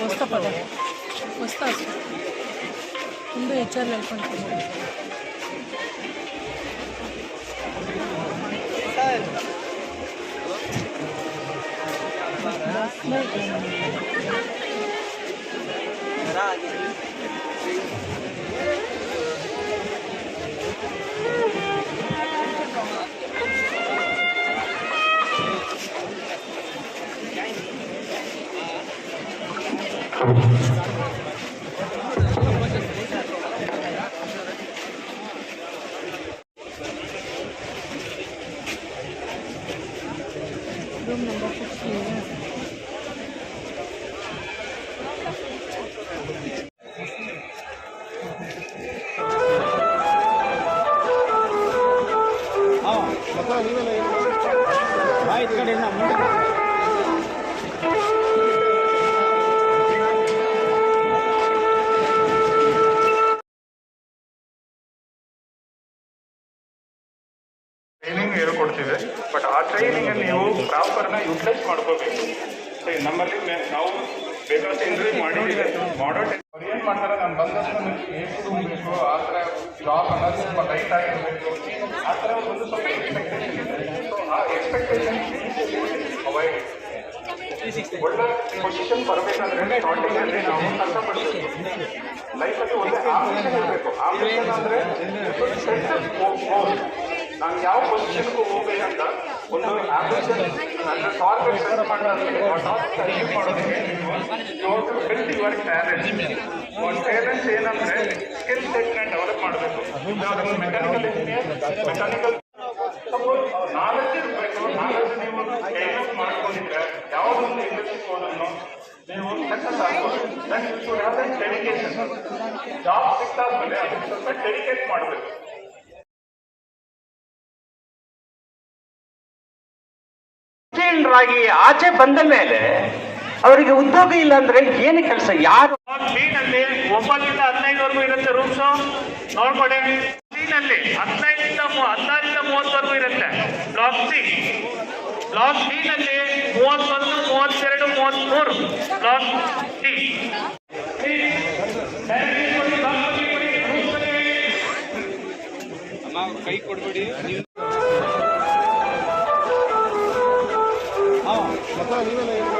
వస్తా పద. వస్తా. ముందు హెచ్ఆర్లు వెళ్ళిపోయింది ಬಟ್ ಆ ಟ್ರೈನಿಂಗ್ ನೀವು ಪ್ರಾಪರ್ನ ಯುಟಿಲೈಸ್ ಮಾಡ್ಕೋಬೇಕು. ಸೊ ನಮ್ಮಲ್ಲಿ ನಾವು ಬೇಕಾದ ಇಂಟರ್ವ್ಯೂ ಮಾಡಿದ್ದೀವಿ. ಮಾಡೋ ಅವ್ರು ಏನು ಮಾಡ್ತಾರೆ? ನಾನು ಬಂದಷ್ಟು ಎಷ್ಟು ಬೇಕು ಆ ಥರ ಜಾಬ್ ಅನ್ನೋದು ಸ್ವಲ್ಪ ಟೈಟ್ ಆಗಿರಬೇಕು. ಆ ಥರ ಒಂದು ಸ್ವಲ್ಪ ಎಕ್ಸ್ಪೆಕ್ಟೇಷನ್ ಇದೆ ಸೊ ಆ ಎಕ್ಸ್ಪೆಕ್ಟೇಷನ್ ಅವಾಯ್ಡ್ ಒಳ್ಳೆ ಪೊಸಿಷನ್ ಬರಬೇಕಂದ್ರೆ ಸ್ಟಾರ್ಟಿಂಗ್ ಅಲ್ಲಿ ನಾವು ಕಷ್ಟಪಡಬೇಕು. ಲೈಫಲ್ಲಿ ಒಳ್ಳೆ ಆಂಬಿಷನ್ ಇರಬೇಕು. ಆಂಬಿಷನ್ ಅಂದ್ರೆ ನಾನು ಯಾವ ಪೊಸಿಷನ್ಗೂ ಹೋಗ್ಬೇಕಂತ ಒಂದು ಆಂಬಿಷನ್ ನನ್ನ ಟಾರ್ಗೆಟ್ ಸೆಟ್ ಮಾಡೋದಕ್ಕೆ ಆ ಟಾರ್ಗೆಟ್ ಅಚೀವ್ ಮಾಡೋದಕ್ಕೆ ಟ್ಯಾಲೆಂಟ್ ಒಂದು ಟ್ಯಾಲೆಂಟ್ ಏನಂದ್ರೆ ಸ್ಕಿಲ್ ಸೆಟ್ನ ಡೆವಲಪ್ ಮಾಡಬೇಕು. ಮೆಕ್ಯಾನಿಕಲ್ ಇಂಜಿನಿಯರ್ ಮೆಕ್ಯಾನಿಕಲ್ ನಾಲೆಜ್ ಇರಬೇಕು ನಾಲೆಜ್ ನೀವು ಡೈವಲಪ್ ಮಾಡ್ಕೊಂಡಿದ್ರೆ ಯಾವುದೊಂದು ಇಂಡಸ್ಟ್ರಿ ಹೋದನ್ನು ನೀವು ಸಕ್ಸಸ್ ಆಗ್ಬೋದು. ಡೆಡಿಕೇಶನ್ ಜಾಬ್ ಸಿಕ್ಕಾದ್ಮೇಲೆ ಅದಕ್ಕೆ ಸ್ವಲ್ಪ ಡೆಡಿಕೇಟ್ ಮಾಡಬೇಕು. ಆಗಿ ಆಚೆ ಬಂದ ಮೇಲೆ ಅವರಿಗೆ ಉದ್ಯೋಗ ಇಲ್ಲ ಅಂದ್ರೆ ಏನು ಕೆಲಸ? ಯಾರು? ಅಲ್ಲಿ ಒಂಬತ್ತರಿಂದ ಹದಿನೈದವರೆಗೂ ಇರುತ್ತೆ ರೂಮ್ಸ್ ನೋಡ್ಕೊಡಿ ಸಿ ನಲ್ಲಿ ಹದಿನೈದರಿಂದ ಹದಿನಾರರಿಂದ ಮೂವತ್ತವರೆಗೂ ಇರುತ್ತೆ. ಬ್ಲಾಕ್ ಸಿ ಬ್ಲಾಕ್ ಡಿ ನಲ್ಲಿ ಮೂವತ್ತೊಂದು ಮೂವತ್ತೆರಡು ಮೂವತ್ಮೂರು ಬ್ಲಾಕ್ ಡಿ ದಯವಿಟ್ಟು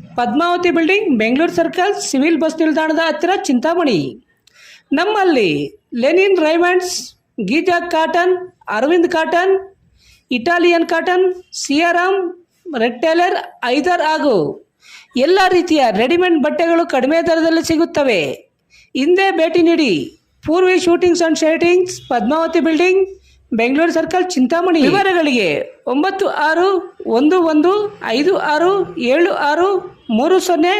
Padmavathi building Bengaluru circle civil bus ನಿಲ್ದಾಣದ ಹತ್ತಿರ ಚಿಂತಾಮಣಿ. ನಮ್ಮಲ್ಲಿ linen Raymonds Geeta cotton Arvind cotton Italian cotton Siyaram Reid Taylor ಐದರ್ ಹಾಗೂ ಎಲ್ಲ ರೀತಿಯ ರೆಡಿಮೇಡ್ ಬಟ್ಟೆಗಳು ಕಡಿಮೆ ದರದಲ್ಲಿ ಸಿಗುತ್ತವೆ. ಹಿಂದೆ ಭೇಟಿ ನೀಡಿ. Purvi shootings and shirtings Padmavathi building Bengaluru circle Chintamani. ವಿವರಗಳಿಗೆ ಒಂಬತ್ತು ಆರು ಒಂದು ಒಂದು ಐದು ಆರು ಏಳು ಆರು ಮೂರು ಸೊನ್ನೆ,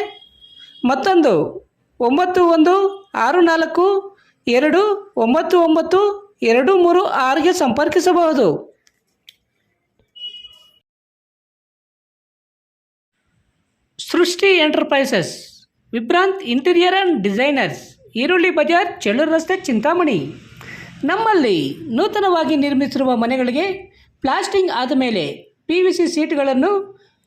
ಮತ್ತೊಂದು ಒಂಬತ್ತು ಒಂದು, ಆರು ನಾಲ್ಕು, ಎರಡು ಒಂಬತ್ತು ಒಂಬತ್ತು, ಎರಡು ಮೂರು ಆರಿಗೆ ಸಂಪರ್ಕಿಸಬಹುದು. Srishti enterprises, Vibhrant interior and designers, Eerulli Bazaar, Chellur ರಸ್ತೆ, ಚಿಂತಾಮಣಿ. ನಮ್ಮಲ್ಲಿ ನೂತನವಾಗಿ ನಿರ್ಮಿಸಿರುವ ಮನೆಗಳಿಗೆ ಪ್ಲಾಸ್ಟಿಂಗ್ ಆದ ಮೇಲೆ ಪಿ ವಿ ಸಿ ಸೀಟ್ಗಳನ್ನು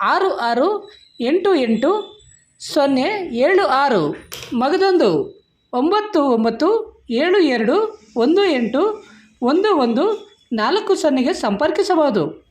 ಆರು ಆರು ಎಂಟು ಎಂಟು ಸೊನ್ನೆ ಏಳು ಆರು. ಮಗದೊಂದು ಒಂಬತ್ತು ಒಂಬತ್ತು ಏಳು ಎರಡು ಒಂದು ಎಂಟು ಒಂದು ಒಂದು ನಾಲ್ಕು ಸೊನ್ನೆಗೆ ಸಂಪರ್ಕಿಸಬಹುದು.